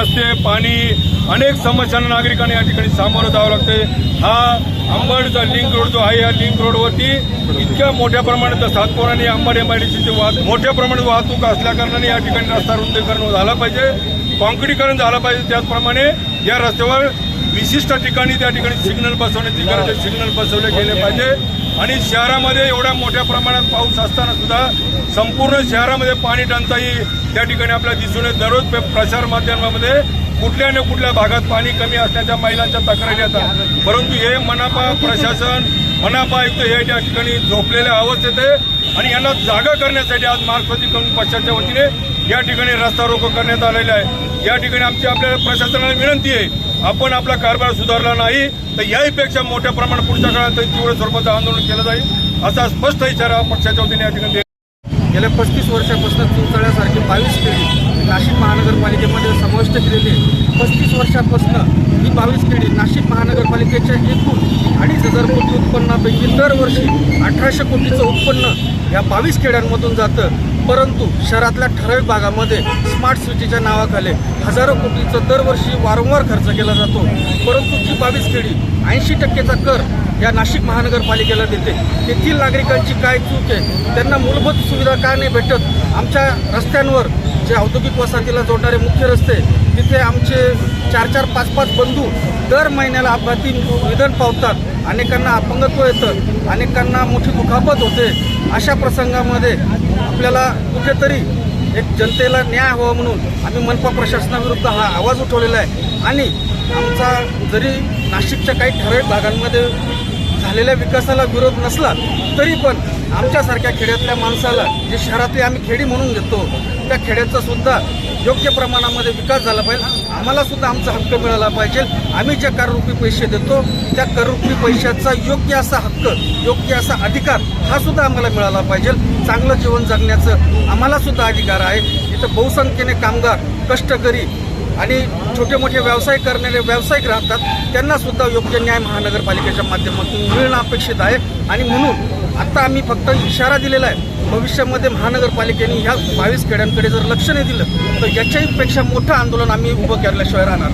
रस्ते पाणी अनेक समस्यांना नागरिकांना या ठिकाणी सामोरं जावं लागते हा अंबडचा लिंक रोड जो आहे या लिंक रोडवरती इतक्या मोठ्या प्रमाणात सातपूर आणि अंबड एमआयडीसीची वाहतूक मोठ्या प्रमाणात वाहतूक असल्याकारणाने या ठिकाणी रस्ता रुंदीकरण झाला पाहिजे. कॉन्क्रिटीकरण झालं पाहिजे त्याचप्रमाणे या रस्त्यावर विशिष्ट ठिकाणी त्या ठिकाणी सिग्नल बसवण्याची गरज आहे सिग्नल बसवले गेले पाहिजे. आणि शहरामध्ये एवढ्या मोठ्या प्रमाणात पाऊस असताना सुद्धा संपूर्ण शहरामध्ये पाणी टंचाई त्या ठिकाणी आपल्याला दिसून येत. दररोज प्रसार माध्यमामध्ये कुठल्या ना कुठल्या भागात पाणी कमी असण्याच्या महिलांच्या तक्रारी येतात. परंतु हे मनापा प्रशासन मनापा आयुक्त हे त्या ठिकाणी झोपलेल्या अवस्थेत आहे आणि यांना जागा करण्यासाठी आज मार्क्सवादी कम्युनिस्ट पक्षाच्या वतीने या ठिकाणी रस्ता रोको करण्यात आलेला आहे. या ठिकाणी आमची आपल्या प्रशासनाला विनंती आहे आपण आपला कारभार सुधारला नाही तर याहीपेक्षा मोठ्या प्रमाणात पुढच्या काळात तीव्र स्वरूपाचं आंदोलन केलं जाईल असा स्पष्ट इशारा पक्षाच्या वतीने या ठिकाणी गेल्या पस्तीस वर्षापासून चिंचळ्यासारखी बावीस पिढी नाशिक महानगरपालिकेमध्ये समाविष्ट केलेली पस्तीस वर्षापासून ही बावीस खेडी नाशिक महानगरपालिकेच्या एकूण अडीच हजार कोटी उत्पन्नापैकी दरवर्षी अठराशे कोटीचं उत्पन्न या बावीस खेड्यांमधून जातं. परंतु शहरातल्या ठराविक भागामध्ये स्मार्ट सिटीच्या नावाखाली हजारो कोटीचा दरवर्षी वारंवार खर्च केला जातो. परंतु जी बावीस खेडी ऐंशी टक्केचा कर या नाशिक महानगरपालिकेला देते. तेथील नागरिकांची काय चूक आहे? त्यांना मूलभूत सुविधा का नाही भेटत? आमच्या रस्त्यांवर जे औद्योगिक वसाहतीला जोडणारे मुख्य रस्ते तिथे आमचे चार चार पाच पाच बंधू दर महिन्याला अपघाती निधन पावतात. अनेकांना अपंगत्व येतं. अनेकांना मोठी दुखापत होते. अशा प्रसंगामध्ये आपल्याला कुठेतरी एक जनतेला न्याय हवा म्हणून आम्ही मनपा प्रशासनाविरुद्ध हा आवाज उठवलेला आहे. आणि आमचा जरी नाशिकच्या काही ठराविक भागांमध्ये झालेल्या विकासाला विरोध नसला तरी पण आमच्यासारख्या खेड्यातल्या माणसाला जे शहरातली आम्ही खेडी म्हणून घेतो त्या खेड्याचा सुद्धा योग्य प्रमाणामध्ये विकास झाला पाहिजे. आम्हाला सुद्धा आमचा हक्क मिळाला पाहिजे. आम्ही ज्या कररूपी पैसे देतो त्या कररूपी पैशाचा योग्य असा हक्क योग्य असा अधिकार हा सुद्धा आम्हाला मिळाला पाहिजे. चांगलं जीवन जगण्याचं आम्हाला सुद्धा अधिकार आहे. इथं बहुसंख्येने कामगार कष्टकरी आणि छोटे मोठे व्यवसाय करणारे व्यावसायिक राहतात. त्यांना सुद्धा योग्य न्याय महानगरपालिकेच्या माध्यमातून मिळणं अपेक्षित आहे. आणि म्हणून आता आम्ही फक्त इशारा दिलेला आहे. भविष्यामध्ये महानगरपालिकेने ह्या बावीस खेड्यांकडे जर लक्ष नाही दिलं तर याच्याहीपेक्षा मोठं आंदोलन आम्ही उभं केल्याशिवाय राहणार